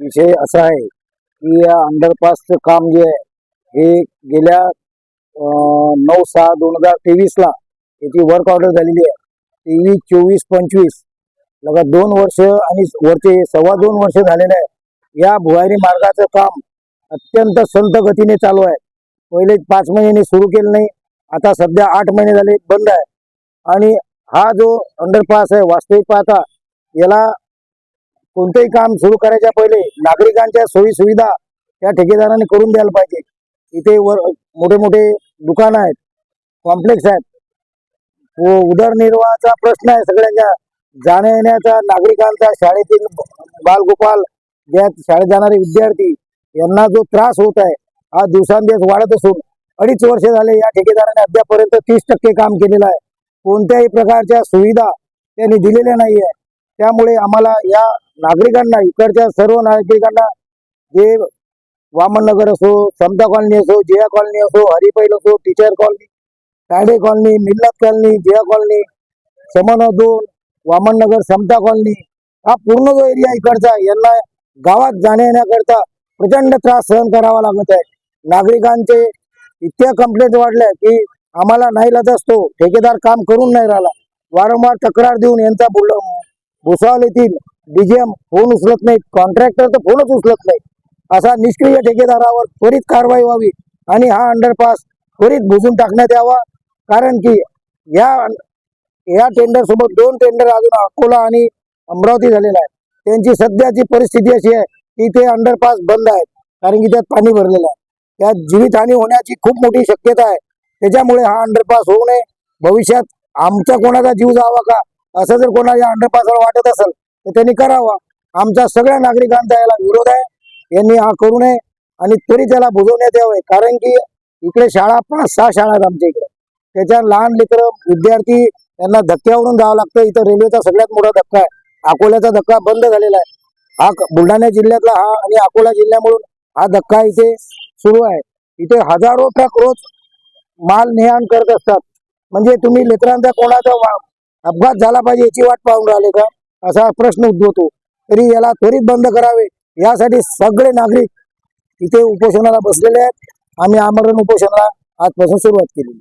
विषय असा आहे की या अंडरपासचं काम जे आहे हे गेल्या नऊ सहा दोन हजार तेवीसला याची वर्क ऑर्डर झालेली आहे. तेवीस चोवीस पंचवीस लगा दोन वर्ष आणि वरचे सव्वा दोन वर्ष झालेलं आहे. या भुवारी मार्गाचं काम अत्यंत संत गतीने चालू आहे. पहिले पाच महिने सुरू केलं नाही आता सध्या आठ महिने झाले बंद आहे. आणि हा जो अंडरपास आहे वास्तविक पाहता याला कोणतंही काम सुरू करायच्या पहिले नागरिकांच्या सोयी सुविधा त्या ठेकेदाराने करून द्यायला पाहिजे. इथे वर मोठे मोठे दुकानं आहेत कॉम्प्लेक्स आहेत. व उदरनिर्वाहाचा प्रश्न आहे सगळ्यांच्या जाण्या येण्याचा नागरिकांचा शाळेतील बालगोपाल ज्या शाळेत जाणारे विद्यार्थी यांना जो त्रास होत आहे हा दिवसांदिवस वाढत असून अडीच वर्ष झाले या ठेकेदाराने अद्यापर्यंत तीस टक्के काम केलेलं आहे. कोणत्याही प्रकारच्या सुविधा त्यांनी दिलेल्या नाही आहे त्यामुळे आम्हाला या नागरिकांना इकडच्या सर्व नागरिकांना जे वामननगर असो समता कॉलनी असो जिया कॉलनी असो हरिपैल असो teacher colony Tade colony Millat colony Jiya colony समन दोन वामननगर समता कॉलनी हा पूर्ण जो एरिया इकडचा यांना गावात जाण्या येण्याकरता प्रचंड त्रास सहन करावा लागत आहे. नागरिकांचे इतक्या कंप्लेंट वाढल्या की आम्हाला नाही लाच असतो ठेकेदार काम करून नाही राहिला. वारंवार तक्रार देऊन यांचा बुल भुसावळ येथील डीजीएम फोन उचलत नाही कॉन्ट्रॅक्टर तर फोनच उचलत नाही असा निष्क्रिय ठेकेदारावर त्वरित कारवाई व्हावी आणि हा अंडरपास त्वरित बुजून टाकण्यात यावा. कारण की या या टेंडर सोबत दोन टेंडर अजून अकोला आणि अमरावती झालेला आहे त्यांची सध्याची परिस्थिती अशी आहे की ते अंडरपास बंद आहेत. कारण की त्यात पाणी भरलेलं आहे. त्यात जीवितहानी होण्याची खूप मोठी शक्यता आहे. त्याच्यामुळे हा अंडरपास होऊ नये. भविष्यात आमचा कोणाचा जीव जावा का? असं जर कोणाला अंडरपासवर वाटत असेल तर त्यांनी करावा. आमच्या सगळ्या नागरिकांचा याला विरोध आहे. यांनी हा करू नये आणि तरी त्याला बुजवण्यात यावे. कारण की इकडे शाळा पाच सहा शाळा आहेत आमच्या इकडे. त्याच्या लहान लेकरं विद्यार्थी यांना धक्क्यावरून जावं लागतं. इथं रेल्वेचा सगळ्यात मोठा धक्का आहे. अकोल्याचा धक्का बंद झालेला आहे. हा बुलढाणा जिल्ह्यातला हा आणि अकोला जिल्ह्यामधून हा धक्का इथे सुरू आहे. इथे हजारो ट्रक रोज माल नेहाण करत असतात. म्हणजे तुम्ही लेकरांचा कोणाचा वा- अपघात झाला पाहिजे याची वाट पाहून राहिले का? असा प्रश्न उद्भवतो. तरी याला त्वरित बंद करावे. यासाठी सगळे नागरिक इथे उपोषणाला बसलेले आहेत. आम्ही आमरण उपोषणाला आजपासून सुरुवात केली